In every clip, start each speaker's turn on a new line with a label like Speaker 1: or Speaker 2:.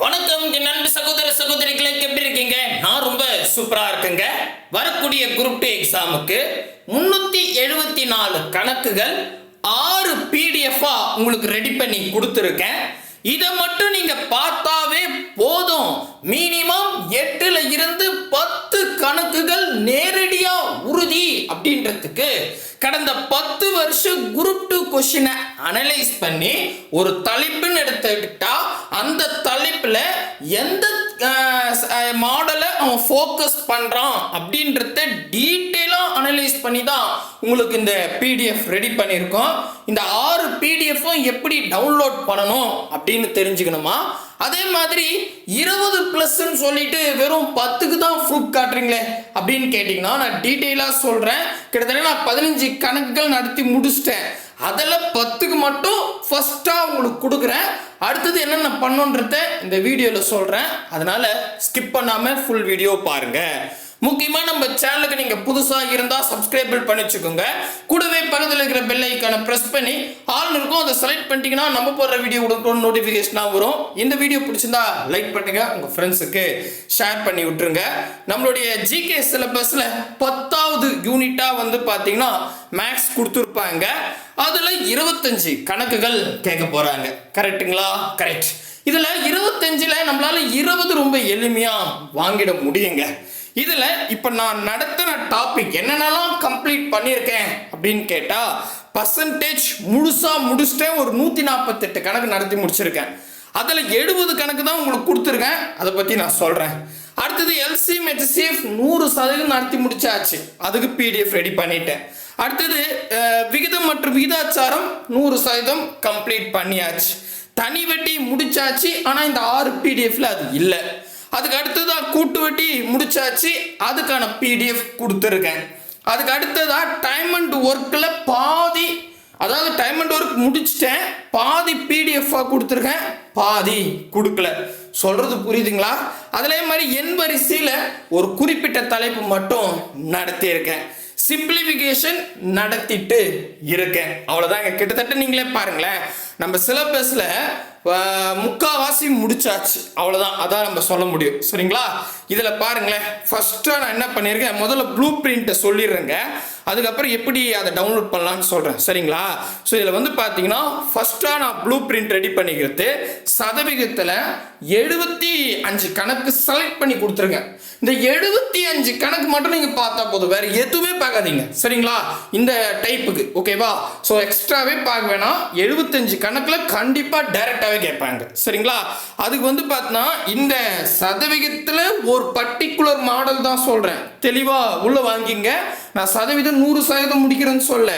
Speaker 1: வணக்கம் என் நண்பு சகோதர சகோதரிகளை எப்படி இருக்கீங்க? நான் ரொம்ப சூப்பரா இருக்கேங்க. வரக்கூடிய குரூப் டூ எக்ஸாமுக்கு முன்னூத்தி எழுபத்தி நாலு கணக்குகள் ஆறு பிடிஎஃபா உங்களுக்கு ரெடி பண்ணி கொடுத்துருக்கேன். இதை மட்டும் நீங்க பார்த்தாவே போதும். மினிமம் எட்டுல இருந்து பத்து கணக்குகள் நேரடியா உறுதி அப்படின்றதுக்கு கடந்த பத்து வருஷம் குரூப் டூ கொஷினை அனலைஸ் பண்ணி ஒரு தலைப்புன்னு எடுத்துக்கிட்டா அந்த தலைப்பில் எந்த மாடலை அவன் ஃபோக்கஸ் பண்ணுறான் அப்படின்றத டீட்டெயில் அனலைஸ் பண்ணி தான் உங்களுக்கு இந்த பிடிஎஃப் ரெடி பண்ணியிருக்கோம். இந்த ஆறு பிடிஎஃப்பும் எப்படி டவுன்லோட் பண்ணணும் அப்படின்னு தெரிஞ்சுக்கணுமா? அதே மாதிரி இருபது ப்ளஸ்ன்னு சொல்லிட்டு வெறும் பத்துக்கு தான் ப்ரூஃப் காட்டுறீங்களே அப்படின்னு கேட்டிங்கன்னா நான் டீட்டெயிலாக சொல்கிறேன் கிட்டத்தட்ட நான் பதினஞ்சு கணக்குகள் நடத்தி முடிச்சிட்டேன். அதில் பத்துக்கு மட்டும் ஃபஸ்ட்டாக உங்களுக்கு கொடுக்குறேன். அடுத்தது என்னென்ன பண்ணுன்றத இந்த வீடியோவில் சொல்கிறேன் அதனால் ஸ்கிப் பண்ணாமல் ஃபுல் வீடியோ பாருங்கள் முக்கியமாக நம்ம சேனலுக்கு நீங்கள் புதுசாக இருந்தால் சப்ஸ்கிரைபிள் பண்ணி வச்சுக்கோங்க. கூடவே பக்கத்தில் இருக்கிற பெல் ஐக்கானை ப்ரெஸ் பண்ணி ஆல் இருக்கும் அதை செலக்ட் பண்ணிட்டீங்கன்னா நம்ம போடுற வீடியோ கொடுக்குற நோட்டிஃபிகேஷனாக வரும். இந்த வீடியோ பிடிச்சிருந்தா லைக் பண்ணுங்கள் உங்கள் ஃப்ரெண்ட்ஸுக்கு ஷேர் பண்ணி விட்டுருங்க. நம்மளுடைய ஜிகே சிலபஸில் பத்தாவது யூனிட்டாக வந்து பார்த்தீங்கன்னா மேக்ஸ் கொடுத்துருப்பாங்க. அதில் இருபத்தஞ்சு கணக்குகள் கேட்க போகிறாங்க கரெக்ட்டுங்களா கரெக்ட் இதில் இருபத்தஞ்சில் நம்மளால் இருபது ரொம்ப எளிமையாக வாங்கிட முடியுங்க. இதில் இப்போ நான் நடத்தின டாபிக் என்னென்னலாம் கம்ப்ளீட் பண்ணியிருக்கேன் அப்படின்னு கேட்டால் பர்சன்டேஜ் முழுசாக முடிச்சிட்டேன் ஒரு நூற்றி நாற்பத்தெட்டு கணக்கு நடத்தி முடிச்சிருக்கேன். அதில் எழுபது கணக்கு தான் உங்களுக்கு கொடுத்துருக்கேன். அதை பற்றி நான் சொல்கிறேன் அடுத்தது எல்சி மெட்சிஎஃப் நூறு சதவீதம் நடத்தி முடிச்சாச்சு. அதுக்கு பிடிஎஃப் ரெடி பண்ணிட்டேன். அடுத்தது விகிதம் மற்றும் விகிதாச்சாரம் நூறு சதவீதம் கம்ப்ளீட் பண்ணியாச்சு. தனி வட்டி முடிச்சாச்சு. ஆனால் இந்த ஆறு பிடிஎஃப்ல அது இல்லை. அதுக்கு அடுத்ததாக கூட்டு வட்டி முடிச்சாச்சு. அதுக்கான பிடிஎஃப் கொடுத்துருக்கேன். அதுக்கு அடுத்ததாக டைம் அண்ட் ஒர்க்கில் பாதி அதாவது டைம் அண்ட் ஒர்க் முடிச்சிட்டேன். பாதி பிடிஎஃபாக கொடுத்துருக்கேன். பாதி கொடுக்கல. சொல்கிறது புரியுதுங்களா? அதே மாதிரி என் வரிசையில் ஒரு குறிப்பிட்ட தலைப்பு மட்டும் நடத்தியிருக்கேன். சிம்பிளிஃபிகேஷன் நடத்திட்டு இருக்கேன். அவ்வளோதாங்க கிட்டத்தட்ட நீங்களே பாருங்களேன். நம்ம சிலபஸில் முக்காவாசி முடிச்சாச்சு. அவ்வளோதான் அதான் நம்ம சொல்ல முடியும். சரிங்களா? இதில் பாருங்களேன். ஃபஸ்ட்டாக நான் என்ன பண்ணியிருக்கேன்? முதல்ல ப்ளூ பிரிண்ட்டை சொல்லிடுறேங்க. அதுக்கப்புறம் எப்படி அதை டவுன்லோட் பண்ணலாம்னு சொல்கிறேன் சரிங்களா? ஸோ இதில் வந்து பார்த்தீங்கன்னா ஃபஸ்ட்டாக நான் ப்ளூ பிரிண்ட் ரெடி பண்ணிக்கிறது சதவிகிதத்தில் எழுபத்தி அஞ்சு கணக்கு செலக்ட் பண்ணி கொடுத்துருங்க. இந்த எழுபத்தி அஞ்சு கணக்கு மட்டும் நீங்கள் பார்த்தா போதும். வேறு எதுவுமே பார்க்காதீங்க. சரிங்களா? இந்த டைப்புக்கு ஓகேவா ஸோ எக்ஸ்ட்ராவே பார்க்க வேணாம். எழுபத்தஞ்சு கணக்கில் கண்டிப்பாக டைரெக்டாகவே கேட்பாங்க. சரிங்களா? அதுக்கு வந்து பார்த்தீங்கன்னா இந்த சதவிகிதத்தில் ஒரு பர்டிகுலர் மாடல் தான் சொல்கிறேன் தெளிவாக உள்ளே வாங்கிங்க. நான் சதவீதம் நூறு சதவீதம் முடிக்கிறேன்னு சொல்ல.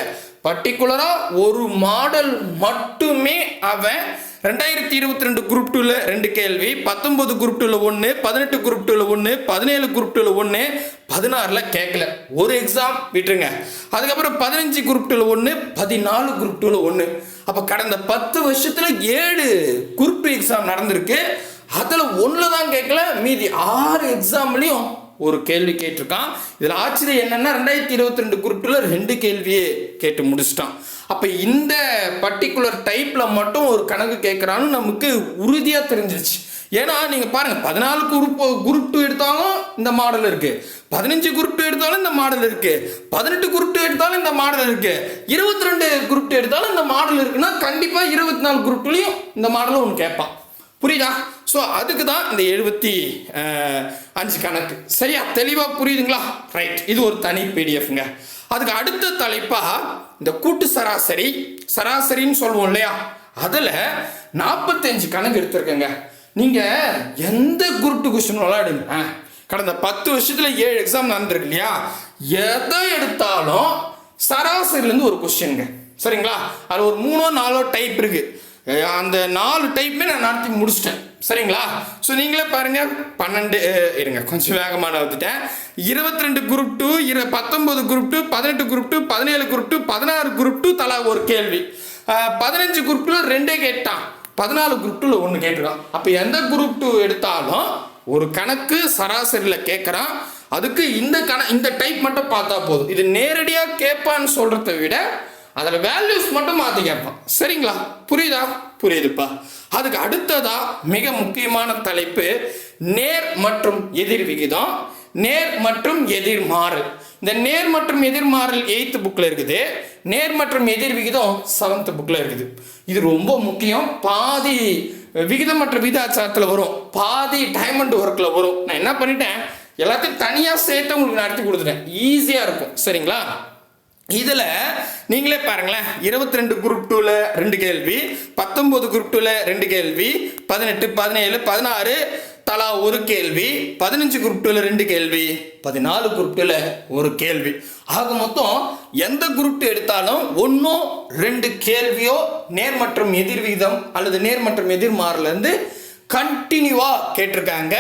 Speaker 1: பர்டிகுலராக ஒரு மாடல் மட்டுமே அவன் ரெண்டாயிரத்தி இருபத்தி ரெண்டு குரூப் டூவில் ரெண்டு கேள்வி பத்தொன்பது குரூப் டூவில் ஒன்று பதினெட்டு குரூப் டூவில் ஒன்று பதினேழு குரூப் டூவில் ஒன்று பதினாறில் கேட்கல ஒரு எக்ஸாம் விட்டுருங்க. அதுக்கப்புறம் பதினஞ்சு குரூப் டூவில் ஒன்று பதினாலு குரூப் டூவில் ஒன்று அப்போ கடந்த பத்து வருஷத்தில் ஏழு குரூப் டூ எக்ஸாம் நடந்திருக்கு. அதில் ஒன்றில் தான் கேட்கல மீதி ஆறு எக்ஸாம்லேயும் ஒரு கேள்வி கேட்டிருக்கான். இதில் ஆச்சரியம் என்னென்னா ரெண்டாயிரத்தி இருபத்தி ரெண்டு குரூப்பில் ரெண்டு கேள்வியே கேட்டு முடிச்சிட்டான். அப்போ இந்த பர்டிகுலர் டைப்பில் மட்டும் ஒரு கணக்கு கேட்குறான்னு நமக்கு உறுதியாக தெரிஞ்சிருச்சு. ஏன்னா நீங்கள் பாருங்கள் பதினாலு குரூப் குரூப் டூ எடுத்தாலும் இந்த மாடல் இருக்குது பதினஞ்சு குரூப் டூ எடுத்தாலும் இந்த மாடல் இருக்குது பதினெட்டு குரூப் டூ எடுத்தாலும் இந்த மாடல் இருக்குது இருபத்தி ரெண்டு குரூப் டூ எடுத்தாலும் இந்த மாடல் இருக்குன்னா கண்டிப்பாக இருபத்தி நாலு குரூப்லேயும் இந்த மாடலும் ஒன்று கேட்பான். புரியுதா? ஸோ அதுக்கு தான் இந்த எழுபத்தி அஞ்சு கணக்கு. சரியா? தெளிவாக புரியுதுங்களா? ரைட் இது ஒரு தனி பிடிஎஃப்ங்க அதுக்கு அடுத்த தலைப்பாக இந்த கூட்டு சராசரி சராசரின்னு சொல்லுவோம் இல்லையா? அதில் நாற்பத்தஞ்சு கணக்கு எடுத்திருக்கேங்க. நீங்கள் எந்த குரூப் டூ கொஸ்டின் விளையாடுங்க? கடந்த பத்து வருஷத்தில் ஏழு எக்ஸாம் நடந்திருக்கு இல்லையா? எதை எடுத்தாலும் சராசரிலேருந்து ஒரு கொஸ்டின்ங்க சரிங்களா? அது ஒரு மூணோ நாலோ டைப் இருக்குது அந்த நாலு டைப்புமே நான் நடத்தி முடிச்சிட்டேன். சரிங்களா? ஸோ நீங்களே பாருங்க. பன்னெண்டு இருங்க. கொஞ்சம் வேகமாக வந்துட்டேன் இருபத்தி ரெண்டு குரூப் டூ இரு பத்தொன்பது குரூப் டூ பதினெட்டு குரூப் டூ பதினேழு குரூப் டூ பதினாறு குரூப் டூ தலா ஒரு கேள்வி. பதினஞ்சு குரூப் ரெண்டே கேட்டான். பதினாலு குரூப் டூவில் ஒன்று கேட்டிருக்கான். அப்போ எந்த குரூப் டூ எடுத்தாலும் ஒரு கணக்கு சராசரியில் கேட்குறான் அதுக்கு இந்த கண இந்த டைப் மட்டும் பார்த்தா போதும். இது நேரடியாக கேட்பான்னு சொல்கிறத விட அதில் வேல்யூஸ் மட்டும் மாற்றி கேட்பான். சரிங்களா? புரியுதா? புரியுதுப்பா. அதுக்கு அடுத்ததா மிக முக்கியமான தலைப்பு நேர் மற்றும் எதிர் விகிதம். நேர் மற்றும் எதிர்மாறல் இந்த நேர் மற்றும் எதிர்மாறல் எயித்து புக்கில் இருக்குது. நேர் மற்றும் எதிர் விகிதம் செவன்த் புக்கில் இருக்குது. இது ரொம்ப முக்கியம். பாதி விகிதம் மற்றும் விகிதாச்சாரத்தில் வரும். பாதி டைமண்ட் ஒர்க்கில் வரும். நான் என்ன பண்ணிட்டேன்? எல்லாத்தையும் தனியாக சேர்த்து உங்களுக்கு நடத்தி கொடுத்துட்டேன். ஈஸியாக இருக்கும். சரிங்களா? இதில் நீங்களே பாருங்களேன். இருபத்தி ரெண்டு குரூப் டூவில் ரெண்டு கேள்வி பத்தொம்போது குரூப் டூவில் ரெண்டு கேள்வி பதினெட்டு பதினேழு பதினாறு தலா ஒரு கேள்வி பதினஞ்சு குரூப் டூவில் ரெண்டு கேள்வி பதினாலு குரூப் டூவில் ஒரு கேள்வி. ஆக மொத்தம் எந்த குரூப் டூ எடுத்தாலும் ஒன்றும் ரெண்டு கேள்வியோ நேர் மற்றும் எதிர் விகிதம் அல்லது நேர் மற்றும் எதிர்மாறிலேருந்து கண்டினியூவாக கேட்டிருக்காங்க.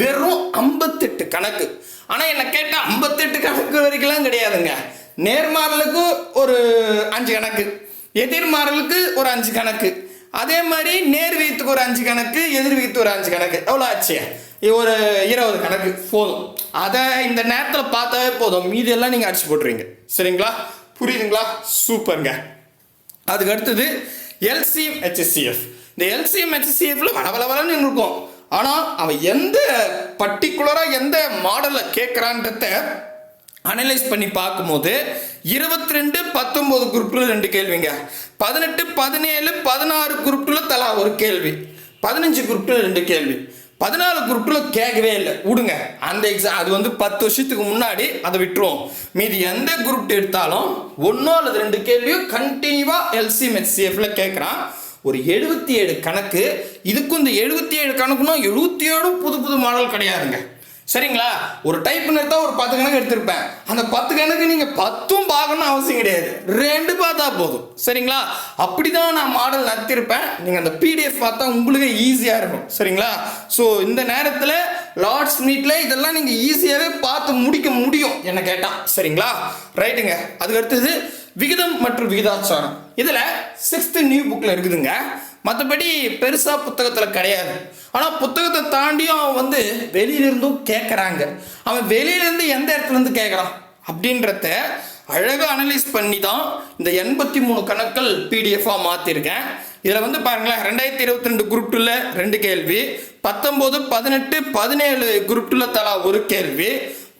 Speaker 1: வெறும் ஐம்பத்தெட்டு கணக்கு. ஆனால் என்னை கேட்டால் ஐம்பத்தெட்டு கணக்கு வரைக்கும்லாம் கிடையாதுங்க. நேர்மாறலுக்கு ஒரு அஞ்சு கணக்கு எதிர்மாறலுக்கு ஒரு அஞ்சு கணக்கு. அதே மாதிரி நேர் வீத்துக்கு ஒரு அஞ்சு கணக்கு எதிர் வீத்து ஒரு அஞ்சு கணக்கு. எவ்வளோ ஆச்சு? ஒரு இருபது கணக்கு. போதும். அதை இந்த நேரத்தில் பார்த்தாவே போதும். மீதியெல்லாம் நீங்கள் அடிச்சு போட்டுருவீங்க. சரிங்களா? புரியுதுங்களா? சூப்பருங்க. அதுக்கு அடுத்தது எல்சிஎம் ஹெச்சிஎஃப் இந்த எல்சிஎம் ஹெச்சிஎஃப்ல வளவளவலன்னு இருக்கும். ஆனால் அவன் எந்த பர்டிகுலராக எந்த மாடலை கேட்குறான்றத அனலைஸ் பண்ணி பார்க்கும்போது இருபத்தி ரெண்டு பத்தொம்போது குரூப்பில் ரெண்டு கேள்விங்க. பதினெட்டு பதினேழு பதினாறு குரூப்பில் தலா ஒரு கேள்வி. பதினஞ்சு குரூப்பில் ரெண்டு கேள்வி. பதினாலு குரூப்பில் கேட்கவே இல்லை. விடுங்க அந்த எக்ஸாம் அது வந்து பத்து வருஷத்துக்கு முன்னாடி அதை விட்டுருவோம். மீதி எந்த குரூப் எடுத்தாலும் ஒன்றோ அல்லது ரெண்டு கேள்வியும் கண்டினியூவாக எல்சிஎம்ஹெச்சிஎஃப்ல கேட்குறான். ஒரு எழுபத்தி ஏழு கணக்கு. இதுக்கும் இந்த எழுபத்தி ஏழு கணக்குனா எழுபத்தி ஏழும் புது புது மாடல் கிடையாதுங்க. சரிங்களா? ஒரு டைப் எடுத்தா ஒரு பத்து கணக்கு எடுத்திருப்பேன். அந்த பத்து கணக்கு நீங்க பத்தும் பார்க்கணும்னு அவசியம் கிடையாது. ரெண்டு பார்த்தா போதும். சரிங்களா? அப்படிதான் நான் மாடல் நடத்திருப்பேன் நீங்க அந்த பிடிஎஃப் பார்த்தா உங்களுக்கு ஈஸியா இருக்கும். சரிங்களா? ஸோ இந்த நேரத்தில் லார்ட்ஸ் மீட்ல இதெல்லாம் நீங்க ஈஸியாவே பார்த்து முடிக்க முடியும் என்ன கேட்டா. சரிங்களா? ரைட்டுங்க. அதுக்கு அடுத்தது விகிதம் மற்றும் விகிதாச்சாரம். இதுல சிக்ஸ்த் நியூ புக்ல இருக்குதுங்க. மற்றபடி பெருசா புத்தகத்துல கிடையாது. ஆனால் புத்தகத்தை தாண்டியும் அவன் வந்து வெளியிலிருந்தும் கேட்குறாங்க அவன் வெளியிலேருந்து எந்த இடத்துல இருந்து கேட்குறான் அப்படின்றத அழகாக அனலைஸ் பண்ணி தான் இந்த எண்பத்தி மூணு கணக்கள் பிடிஎஃபாக மாற்றிருக்கேன் இதில் வந்து பாருங்களேன் ரெண்டாயிரத்தி இருபத்தி ரெண்டு குரூப் டூவில் ரெண்டு கேள்வி பத்தொம்போது பதினெட்டு பதினேழு குரூப் டூவில் தலா ஒரு கேள்வி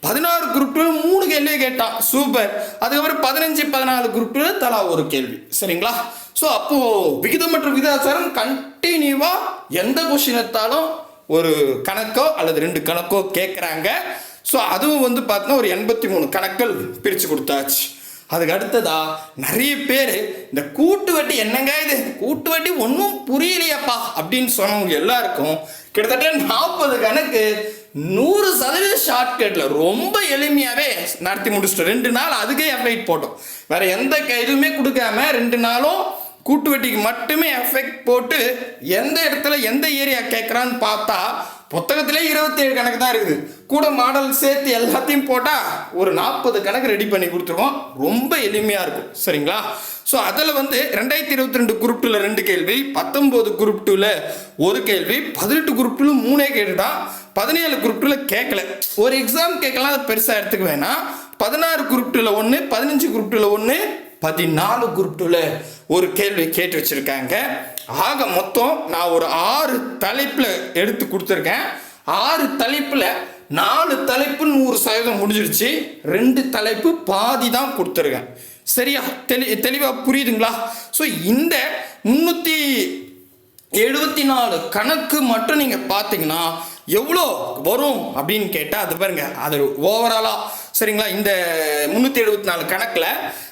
Speaker 1: பதினாறு குரூப் டூ மூணு கேள்வி கேட்டான். சூப்பர். அதுக்கப்புறம் பதினஞ்சு பதினாலு குரூப் டூவில் தலா ஒரு கேள்வி. சரிங்களா? ஸோ அப்போது விகிதம் மற்றும் விகிதாச்சாரம் கண்டினியூவாக எந்த கொஷின் எடுத்தாலும் ஒரு கணக்கோ அல்லது ரெண்டு கணக்கோ கேட்குறாங்க ஸோ அதுவும் வந்து பார்த்தோன்னா ஒரு எண்பத்தி மூணு கணக்கள் பிரித்து கொடுத்தாச்சு. அதுக்கு அடுத்ததா நிறைய பேர் இந்த கூட்டு வட்டி என்னங்க இது? கூட்டு வட்டி ஒன்றும் புரியலையாப்பா அப்படின்னு சொன்னவங்க எல்லாருக்கும் கிட்டத்தட்ட நாற்பது கணக்கு நூறு சதவீத ஷார்ட்கட்டில் ரொம்ப எளிமையாகவே நடத்தி முடிச்சிட்டோம். ரெண்டு நாள் அதுக்கே எஃபெக்ட் போட்டோம். வேற எந்த க- இதுவுமே கொடுக்காம ரெண்டு நாளும் கூட்டு வட்டிக்கு மட்டுமே எஃபெக்ட் போட்டு எந்த இடத்துல எந்த ஏரியா கேட்குறான்னு பார்த்தா புத்தகத்திலே இருபத்தேழு கணக்கு தான் இருக்குது. கூட மாடல் சேர்த்து எல்லாத்தையும் போட்டால் ஒரு நாற்பது கணக்கு ரெடி பண்ணி கொடுத்துருவோம். ரொம்ப எளிமையாக இருக்கும். சரிங்களா? ஸோ அதில் வந்து ரெண்டாயிரத்தி இருபத்தி ரெண்டு குரூப் டூவில் ரெண்டு கேள்வி பத்தொம்போது குரூப் டூவில் ஒரு கேள்வி பதினெட்டு குரூப் டூவில் மூணே கேட்டுட்டான் பதினேழு குரூப் டூவில் கேட்கல ஒரு எக்ஸாம் கேட்கலாம் அதை பெருசாக எடுத்துக்க வேணாம். பதினாறு குரூப் டூவில் ஒன்று பதினஞ்சு குரூப் டூவில் ஒன்று பதினாலு குரூப் டூவில் ஒரு கேள்வி கேட்டு வச்சுருக்காங்க. ஆக மொத்தம் நான் ஒரு ஆறு தலைப்பில் எடுத்து கொடுத்துருக்கேன். ஆறு தலைப்பில் நாலு தலைப்பு நூறு சதவீதம் முடிஞ்சிருச்சு. ரெண்டு தலைப்பு பாதி தான் கொடுத்துருக்கேன். சரியா? தெளி தெளிவாக புரியுதுங்களா? ஸோ இந்த முந்நூற்றி எழுபத்தி நாலு கணக்கு மட்டும் நீங்கள் பார்த்தீங்கன்னா எவ்வளோ வரும் அப்படின்னு கேட்டால் அது பாருங்க அது ஓவராலாக சரிங்களா? இந்த முந்நூற்றி எழுபத்தி நாலு கணக்கில்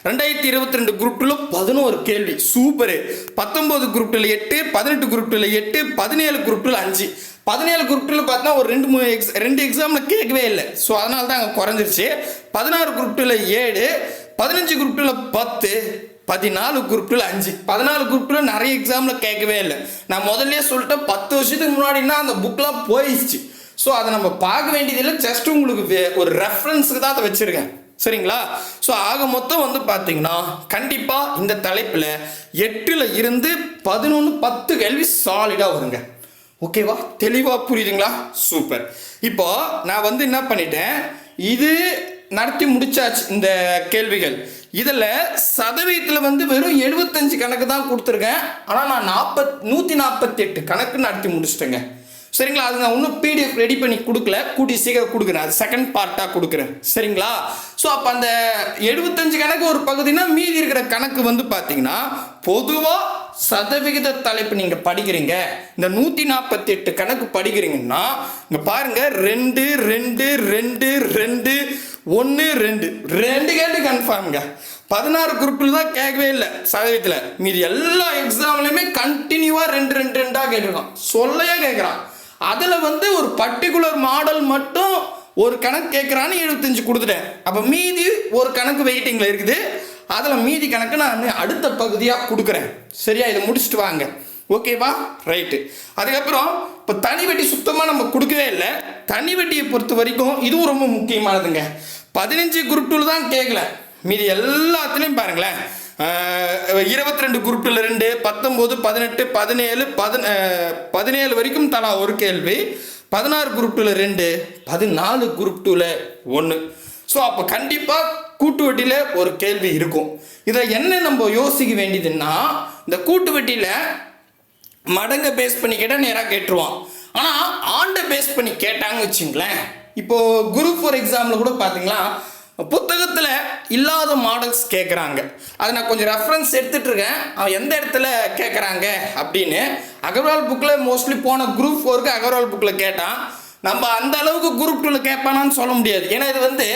Speaker 1: ரெண்டாயிரத்தி இருபத்தி ரெண்டு குரூப்பில் பதினோரு கேள்வி. சூப்பரு. பத்தொம்போது குரூப்பில் எட்டு பதினெட்டு குரூப்பில் எட்டு பதினேழு குரூப்பில் அஞ்சு. பதினேழு குரூப்பில் பார்த்தா ஒரு ரெண்டு மூணு எக்ஸ் ரெண்டு எக்ஸாமில் கேட்கவே இல்லை. ஸோ அதனால தான் அங்கே குறைஞ்சிருச்சு. பதினாறு குரூப்பில் ஏழு பதினஞ்சு குரூப்பில் பத்து பதினாலு குரூப்பில் அஞ்சு. பதினாலு குரூப்பில் நிறைய எக்ஸாமில் கேட்கவே இல்லை. நான் முதல்லயே சொல்லிட்டேன் பத்து வருஷத்துக்கு முன்னாடினா அந்த புக்கெலாம் போயிடுச்சு. ஸோ அதை நம்ம பார்க்க வேண்டியதில்லை. ஜஸ்ட் உங்களுக்கு ஒரு ரெஃபரன்ஸுக்கு தான் அதை வச்சுருக்கேன். சரிங்களா? ஸோ ஆக மொத்தம் வந்து பார்த்தீங்கன்னா கண்டிப்பாக இந்த தலைப்பில் எட்டில் இருந்து பதினொன்று பத்து கேள்வி சாலிடாக வருங்க. ஓகேவா தெளிவாக புரியுதுங்களா? சூப்பர் இப்போ நான் வந்து என்ன பண்ணிட்டேன்? இது
Speaker 2: நடத்தி முடிச்சாச்சு இந்த கேள்விகள். இதில் சதவீதத்தில் வந்து வெறும் எழுபத்தஞ்சு கணக்கு தான் கொடுத்துருக்கேன். ஆனால் நான் நாற்பத் நூற்றி நாற்பத்தி எட்டு கணக்கு நடத்தி முடிச்சிட்டேங்க. சரிங்களா? அது நான் இன்னும் பிடிஎஃப் ரெடி பண்ணி கொடுக்கல. கூட்டி சீக்கிரம் கொடுக்குறேன். அது செகண்ட் பார்ட்டாக கொடுக்குறேன். சரிங்களா? ஸோ அப்போ அந்த எழுபத்தஞ்சு கணக்கு ஒரு பகுதினா மீதி இருக்கிற கணக்கு வந்து பார்த்தீங்கன்னா பொதுவாக சதவிகித தலைப்பு நீங்கள் படிக்கிறீங்க. இந்த நூற்றி நாற்பத்தி எட்டு கணக்கு படிக்கிறீங்கன்னா இங்கே பாருங்கள் ரெண்டு ரெண்டு ரெண்டு ரெண்டு ஒன்று ரெண்டு. ரெண்டு கேட்டு கன்ஃபார்ம்ங்க பதினாறு குரூப்பில் தான் கேட்கவே இல்லை சதவீதத்தில். மீதி எல்லா எக்ஸாம்லையுமே கண்டினியூவாக ரெண்டு ரெண்டு ரெண்டாக கேட்டிருக்கான். சொல்லையே கேட்குறான். அதில் வந்து ஒரு பர்டிகுலர் மாடல் மட்டும் ஒரு கணக்கு கேட்குறான்னு எழுபத்தஞ்சு கொடுத்துட்டேன். அப்போ மீதி ஒரு கணக்கு வெயிட்டிங்கில் இருக்குது. அதில் மீதி கணக்கு நான் அடுத்த பகுதியாக கொடுக்குறேன். சரியா? இதை முடிச்சுட்டு வாங்க. ஓகேவா ரைட்டு அதுக்கப்புறம் இப்போ தனி வட்டி சுத்தமாக நம்ம கொடுக்கவே இல்லை. தனி வட்டியை பொறுத்த வரைக்கும் இதுவும் ரொம்ப முக்கியமானதுங்க. பதினஞ்சு குரூப் டூல் தான் கேட்கல மீதி எல்லாத்துலேயும் பாருங்களேன். இருபத்தி ரெண்டு குரூப்பில் ரெண்டு பத்தொம்போது பதினெட்டு பதினேழு பதின பதினேழு வரைக்கும் தலா ஒரு கேள்வி. பதினாறு குரூப் டூவில் ரெண்டு பதினாலு குரூப் டூவில் ஒன்று ஸோ அப்போ கண்டிப்பாக கூட்டு வட்டியில் ஒரு கேள்வி இருக்கும். இதை என்ன நம்ம யோசிக்க வேண்டியதுன்னா இந்த கூட்டு வட்டியில் மடங்கை பேஸ் பண்ணி கேட்டால் நேராக கேட்டுருவான். ஆனால் ஆண்டை பேஸ் பண்ணி கேட்டாங்கன்னு வச்சுங்களேன் இப்போது குரூப் ஃபோர் எக்ஸாமில் கூட பார்த்தீங்களா புத்தகத்தில் இல்லாத மாடல்ஸ் கேட்குறாங்க அதை நான் கொஞ்சம் ரெஃபரன்ஸ் எடுத்துகிட்டு இருக்கேன் அவன் எந்த இடத்துல கேட்குறாங்க அப்படின்னு. அகர்வால் புக்கில் மோஸ்ட்லி போன குரூப் ஃபோருக்கு அகர்வால் புக்கில் கேட்டான். நம்ம அந்த அளவுக்கு குரூப் டூவில் கேட்பானான்னு சொல்ல முடியாது. ஏன்னா இது வந்து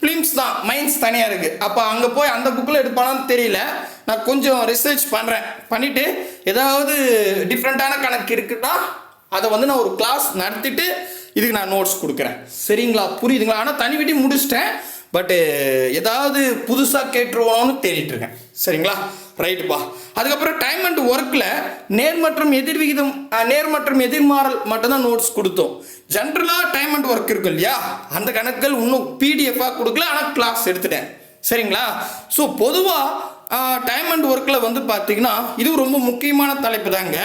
Speaker 2: ஃபிலிம்ஸ் தான் மைண்ட்ஸ் தனியாக இருக்குது அப்போ அங்கே போய் அந்த புக்கில் எடுப்பானான்னு தெரியல. நான் கொஞ்சம் ரிசர்ச் பண்ணுறேன் பண்ணிவிட்டு ஏதாவது டிஃப்ரெண்ட்டான கணக்கு இருக்குன்னா அதை வந்து நான் ஒரு கிளாஸ் நடத்திட்டு இதுக்கு நான் நோட்ஸ் கொடுக்குறேன். சரிங்களா? புரியுதுங்களா? ஆனால் தனி விட்டி முடிச்சிட்டேன். பட்டு ஏதாவது புதுசாக கேட்டுருவோன்னு தேடிட்டு இருக்கேன். சரிங்களா? ரைட்டுப்பா அதுக்கப்புறம் டைம் அண்ட் ஒர்க்கில் நேர் மற்றும் எதிர் விகிதம் நேர் மற்றும் எதிர்மாறல் மட்டும்தான் நோட்ஸ் கொடுத்தோம். ஜென்ரலாக டைம் அண்ட் ஒர்க் இருக்கும் இல்லையா? அந்த கணக்குகள் இன்னும் பிடிஎஃபாக கொடுக்கல ஆனால் கிளாஸ் எடுத்துட்டேன். சரிங்களா? ஸோ பொதுவாக டைம் அண்ட் ஒர்க்கில் வந்து பார்த்தீங்கன்னா இது ரொம்ப முக்கியமான தலைப்பு தாங்க.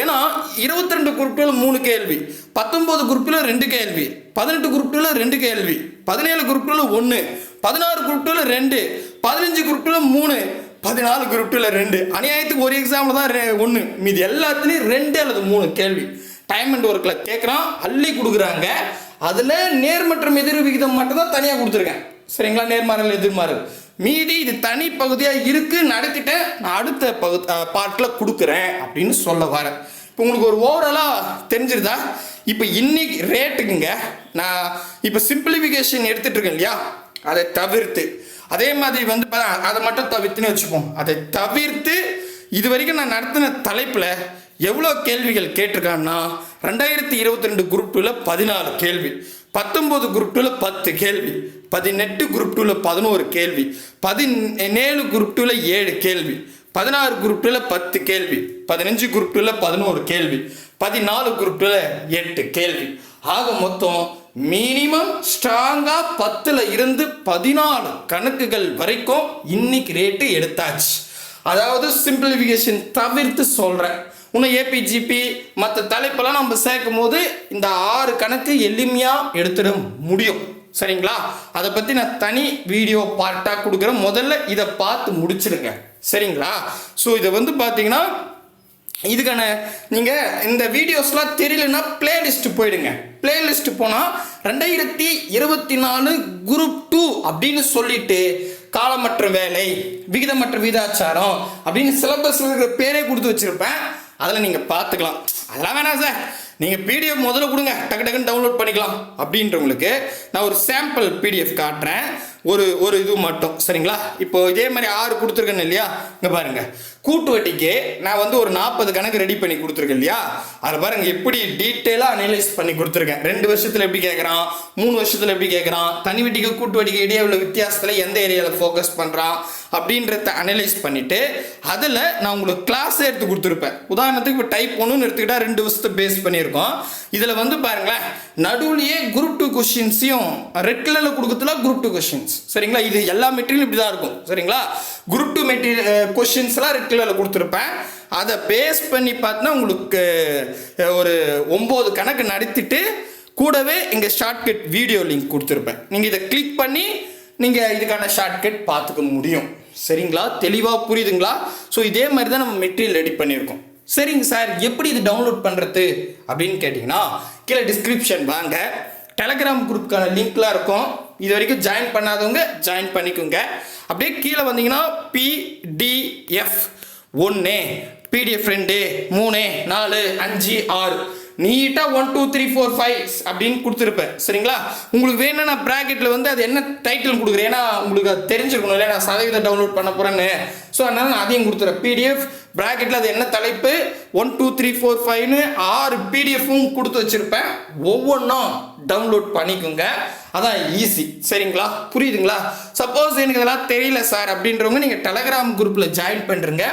Speaker 2: ஏன்னா இருபத்தி ரெண்டு குரூப்பில் மூணு கேள்வி. பத்தொம்போது குரூப்பில் ரெண்டு கேள்வி. பதினெட்டு குரூப்பில் ரெண்டு கேள்வி. பதினேழு குரூப்பில் ஒன்று பதினாறு குரூப்பில் ரெண்டு. பதினஞ்சு குரூப்பில் மூணு. பதினாலு குரூப்பில் ரெண்டு. அநியாயத்துக்கு ஒரு எக்ஸாமில் தான் ஒன்று மீதி எல்லாத்துலேயும் ரெண்டு அல்லது மூணு கேள்வி. டைம் அண்ட் ஒர்க்கில் கேட்குறான் அள்ளி கொடுக்குறாங்க. அதில் நேர் மற்றும் எதிர் விகிதம் மட்டும் தான் தனியாக கொடுத்துருக்கேன். சரிங்களா? நேர்மாறல் எதிர்மாறல். மீதி இது தனி பகுதியாக இருக்கு நடத்திட்டேன். நான் அடுத்த பகு பார்ட்டில் கொடுக்குறேன் அப்படின்னு சொல்ல வரேன் இப்போ உங்களுக்கு ஒரு ஓவராலாக தெரிஞ்சிருதா? இப்போ இன்னைக்கு ரேட்டுக்குங்க நான் இப்போ சிம்பிளிஃபிகேஷன் எடுத்துகிட்டு இருக்கேன் இல்லையா? அதை தவிர்த்து. அதே மாதிரி வந்து அதை மட்டும் தவிர்த்துன்னு வச்சுப்போம். அதை தவிர்த்து இது வரைக்கும் நான் நடத்தின தலைப்பில் எவ்வளோ கேள்விகள் கேட்டிருக்கான்னா ரெண்டாயிரத்தி இருபத்தி ரெண்டு குரூப் டூவில் பதினாலு கேள்வி பத்தொம்போது குரூப் டூவில் பத்து கேள்வி பதினெட்டு குரூப் டூவில் பதினோரு கேள்வி. பதினேழு குரூப் டூவில் ஏழு கேள்வி. பதினாறு குரூப் டூவில் பத்து கேள்வி. பதினஞ்சு குரூப் டூவில் பதினோரு கேள்வி. பதினாலு குரூப் டூவில் எட்டு கேள்வி. ஆக மொத்தம் மினிமம் ஸ்ட்ராங்காக பத்தில் இருந்து பதினாலு கணக்குகள் வரைக்கும் இன்னைக்கு ரேட்டு எடுத்தாச்சு. அதாவது சிம்பிளிஃபிகேஷன் தவிர்த்து சொல்கிறேன் இன்னும் ஏபிஜிபி மற்ற தலைப்பெல்லாம் நம்ம சேர்க்கும் போது இந்த ஆறு கணக்கு எளிமையாக எடுத்துட முடியும். சரிங்களா? அதை பற்றி நான் தனி வீடியோ பார்ட்டாக கொடுக்குறேன். முதல்ல இதை பார்த்து முடிச்சிடுங்க சரிங்களா? ஸோ இதை வந்து பார்த்தீங்கன்னா இதுக்கான நீங்கள் இந்த வீடியோஸ்லாம் தெரியலன்னா பிளேலிஸ்ட் போயிடுங்க. பிளேலிஸ்ட் போனால் ரெண்டாயிரத்தி இருபத்தி நாலு குரூப் டூ அப்படின்னு சொல்லிட்டு காலமற்ற வேலை விகிதமற்ற விகிதாச்சாரம் அப்படின்னு சிலபஸ் இருக்கிற பேரே கொடுத்து வச்சுருப்பேன். அதில் நீங்கள் பார்த்துக்கலாம். அதெல்லாம் வேணாம் சார். நீங்கள் பிடிஎஃப் முதல்ல கொடுங்க. டக்கு டக்குன்னு டவுன்லோட் பண்ணிக்கலாம். அப்படின்றவங்களுக்கு நான் ஒரு சாம்பிள் பிடிஎஃப் காட்டுறேன். ஒரு ஒரு இது மட்டும். சரிங்களா? இப்போ இதே மாதிரி ஆறு கொடுத்துருக்கேன் இல்லையா? இங்கே பாருங்கள் கூட்டு வட்டிக்கு நான் வந்து ஒரு நாற்பது கணக்கு ரெடி பண்ணி கொடுத்துருக்கேன் இல்லையா? அதில் பாருங்க எப்படி டீட்டெயிலாக அனலைஸ் பண்ணி கொடுத்துருக்கேன். ரெண்டு வருஷத்தில் எப்படி கேட்குறான் மூணு வருஷத்தில் எப்படி கேட்குறான் தனி வட்டிக்கு கூட்டு வட்டிக்கு இடையே உள்ள வித்தியாசத்தில் எந்த ஏரியாவில் ஃபோக்கஸ் பண்ணுறான் அப்படின்றத அனலைஸ் பண்ணிவிட்டு அதில் நான் உங்களுக்கு கிளாஸ் எடுத்து கொடுத்துருப்பேன். உதாரணத்துக்கு இப்போ டைப் ஒன்றுன்னு எடுத்துக்கிட்டால் ரெண்டு வருஷத்தை பேஸ் இருக்கும் இதில் வந்து பாருங்களேன் நடுவுலையே குரூப் டூ கொஷின்ஸையும் ரெட் கலரில் கொடுக்கறதுல குரூப் டூ கொஷின்ஸ் சரிங்களா? இது எல்லா மெட்டீரியலும் இப்படி தான் இருக்கும். சரிங்களா? குரூப் டூ மெட்டீரியல் கொஷின்ஸ்லாம் ரெட் கலரில் கொடுத்துருப்பேன். அதை பேஸ் பண்ணி பார்த்தா உங்களுக்கு ஒரு ஒம்பது கணக்கு நடத்திட்டு கூடவே இங்கே ஷார்ட்கட் வீடியோ லிங்க் கொடுத்துருப்பேன். நீங்கள் இதை கிளிக் பண்ணி நீங்கள் இதுக்கான ஷார்ட்கட் பார்த்துக்க முடியும். சரிங்களா? தெளிவாக புரியுதுங்களா? ஸோ இதே மாதிரி தான் நம்ம மெட்டீரியல் ரெடி பண்ணியிருக்கோம். சரிங்க சார் எப்படி இது டவுன்லோட் பண்ணுறது அப்படின்னு கேட்டிங்கன்னா கீழே டிஸ்கிரிப்ஷன் வாங்க. டெலகிராம் குரூப்புக்கான லிங்க்லாம் இருக்கும். இது வரைக்கும் ஜாயின் பண்ணாதவங்க ஜாயின் பண்ணிக்கோங்க. அப்படியே கீழே வந்தீங்கன்னா பிடிஎஃப் ஒன்று பிடிஎஃப் ரெண்டு மூணு நாலு அஞ்சு ஆறு. நீட்டாக one two three four five அப்படின்னு கொடுத்துருப்பேன். சரிங்களா? உங்களுக்கு வேணும்னா நான் ப்ராக்கெட்டில் வந்து அது என்ன டைட்டில் கொடுக்குறேன் ஏன்னா உங்களுக்கு அது தெரிஞ்சிருக்கணும் இல்லை நான் சதவீதம் டவுன்லோட் பண்ண போகிறேன்னு ஸோ அதனால் நான் அதையும் கொடுத்துறேன். பிடிஎஃப் ப்ராக்கெட்டில் அது என்ன தலைப்பு? ஒன் டூ த்ரீ ஃபோர் ஃபைவ்னு ஆறு பிடிஎஃப்பும் கொடுத்து வச்சுருப்பேன். ஒவ்வொன்றும் டவுன்லோட் பண்ணிக்கோங்க. அதான் ஈஸி சரிங்களா? புரியுதுங்களா? சப்போஸ் எனக்கு இதெல்லாம் தெரியல சார் அப்படின்றவங்க நீங்கள் டெலகிராம் குரூப்பில் ஜாயின் பண்ணுறங்க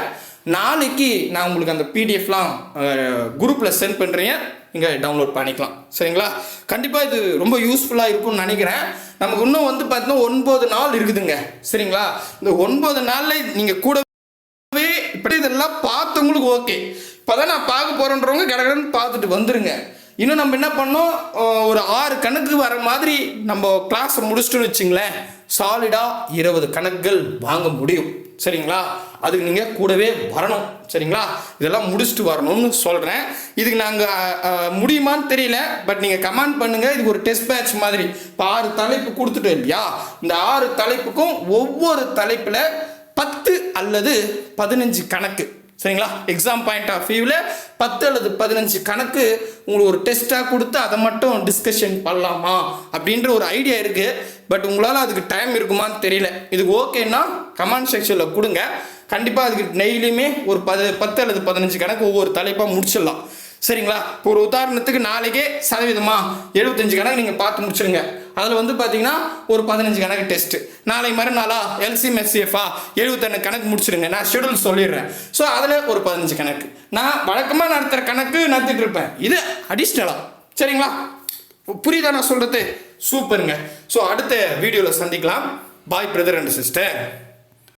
Speaker 2: நாளைக்கு நான் உங்களுக்கு அந்த பிடிஎஃப்லாம் குரூப்பில் சென்ட் பண்ணுறேன் நீங்கள் டவுன்லோட் பண்ணிக்கலாம். சரிங்களா? கண்டிப்பாக இது ரொம்ப யூஸ்ஃபுல்லாக இருக்கும்னு நினைக்கிறேன். நமக்கு இன்னும் வந்து பார்த்தீங்கன்னா ஒன்பது நாள் இருக்குதுங்க. சரிங்களா? இந்த ஒன்பது நாளில் நீங்கள் கூட இப்படி இதெல்லாம் பார்த்தவங்களுக்கு ஓகே. இப்போதான் நான் பார்க்க போகிறேன்றவங்க கடகடன்னு பார்த்துட்டு வந்துருங்க. இன்னும் நம்ம என்ன பண்ணோம்? ஒரு ஆறு கணக்கு வர மாதிரி நம்ம கிளாஸை முடிச்சிட்டோன்னு வச்சுங்களேன். சாலிடாக இருபது கணக்குகள் வாங்க முடியும். சரிங்களா? அதுக்கு நீங்கள் கூடவே வரணும். சரிங்களா? இதெல்லாம் முடிச்சுட்டு வரணும்னு சொல்கிறேன் இதுக்கு நாங்கள் முடியுமான்னு தெரியல. பட் நீங்கள் கமெண்ட் பண்ணுங்கள் இதுக்கு ஒரு டெஸ்ட் பேட்ச் மாதிரி. இப்போ ஆறு தலைப்பு கொடுத்துட்டோம் இல்லையா? இந்த ஆறு தலைப்புக்கும் ஒவ்வொரு தலைப்பில் பத்து அல்லது பதினஞ்சு கணக்கு. சரிங்களா? எக்ஸாம் பாயிண்ட் ஆஃப் வியூவில் பத்து அல்லது பதினஞ்சு கணக்கு உங்களுக்கு ஒரு டெஸ்ட்டாக கொடுத்து அதை மட்டும் டிஸ்கஷன் பண்ணலாமா அப்படின்ற ஒரு ஐடியா இருக்குது பட் உங்களால் அதுக்கு டைம் இருக்குமான்னு தெரியல. இதுக்கு ஓகேன்னா கமெண்ட் செக்ஷனில் கொடுங்க. கண்டிப்பாக அதுக்கு டெய்லியுமே ஒரு பது பத்து அல்லது பதினஞ்சு கணக்கு ஒவ்வொரு தலைப்பாக முடிச்சிடலாம். சரிங்களா? இப்போ ஒரு உதாரணத்துக்கு நாளைக்கே சதவீதமாக எழுபத்தஞ்சு கணக்கு நீங்கள் பார்த்து முடிச்சிருங்க. அதில் வந்து பார்த்தீங்கன்னா ஒரு பதினஞ்சு கணக்கு டெஸ்ட் நாளை மறுநாளா எல்சிஎம் மெஸ்சிஎஃபா எழுபத்தெண்டு கணக்கு முடிச்சிருங்க. நான் ஷெடியூல் சொல்லிடுறேன். ஸோ அதில் ஒரு பதினஞ்சு கணக்கு. நான் வழக்கமாக நடத்துகிற கணக்கு நடத்திட்டு இருப்பேன். இது அடிஷ்னலாக சரிங்களா? புரியுதா நான் சொல்கிறது சூப்பருங்க. ஸோ அடுத்த வீடியோவில் சந்திக்கலாம். பாய் பிரதர் அண்ட் சிஸ்டர்